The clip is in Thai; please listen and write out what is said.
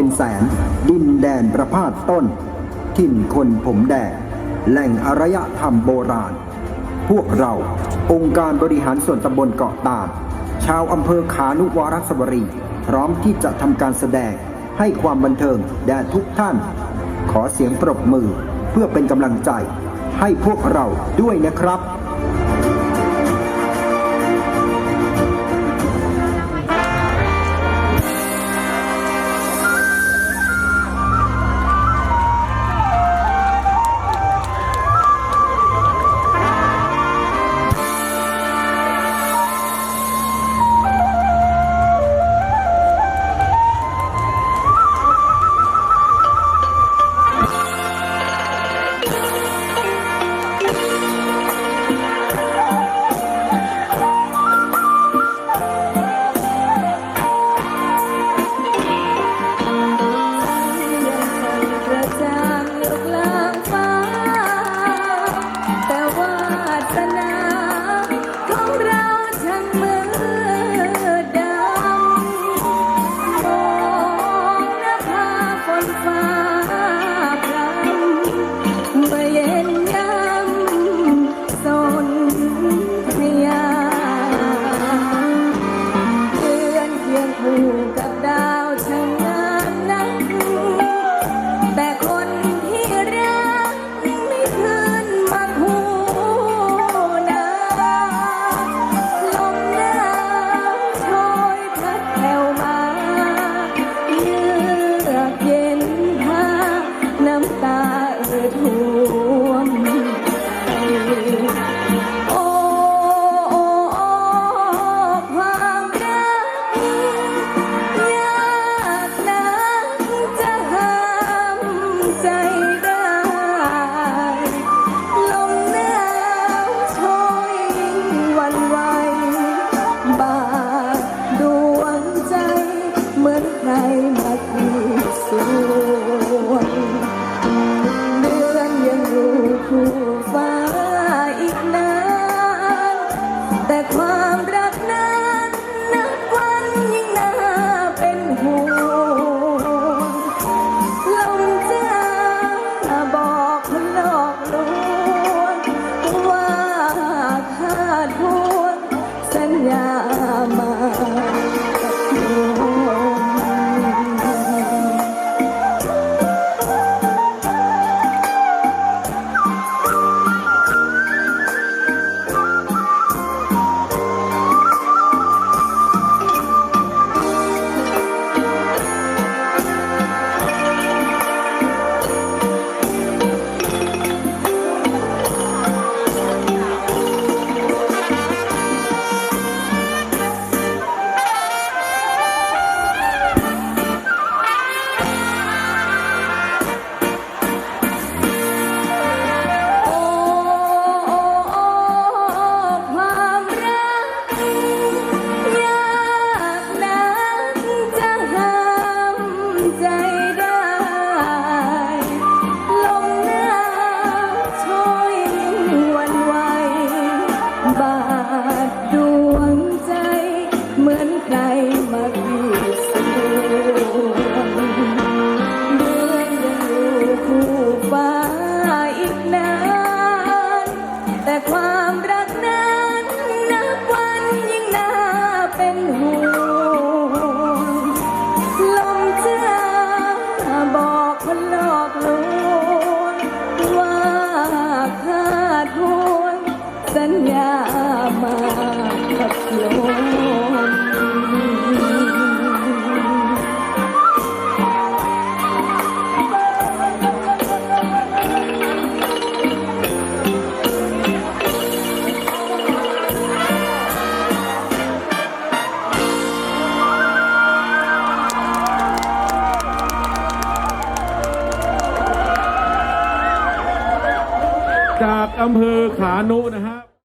เป็นแสน ดินแดนประพาสต้น ทิ่นคนผมแดงแหล่งอารยธรรมโบราณ พวกเราองค์การบริหารส่วนตำบลเกาะตาดชาวอำเภอขานุวรัสวรี พร้อมที่จะทำการแสดงให้ความบันเทิงแด่ทุกท่าน ขอเสียงปรบมือเพื่อเป็นกำลังใจให้พวกเราด้วยนะครับ you Haleluya อำเภอขานุนะครับ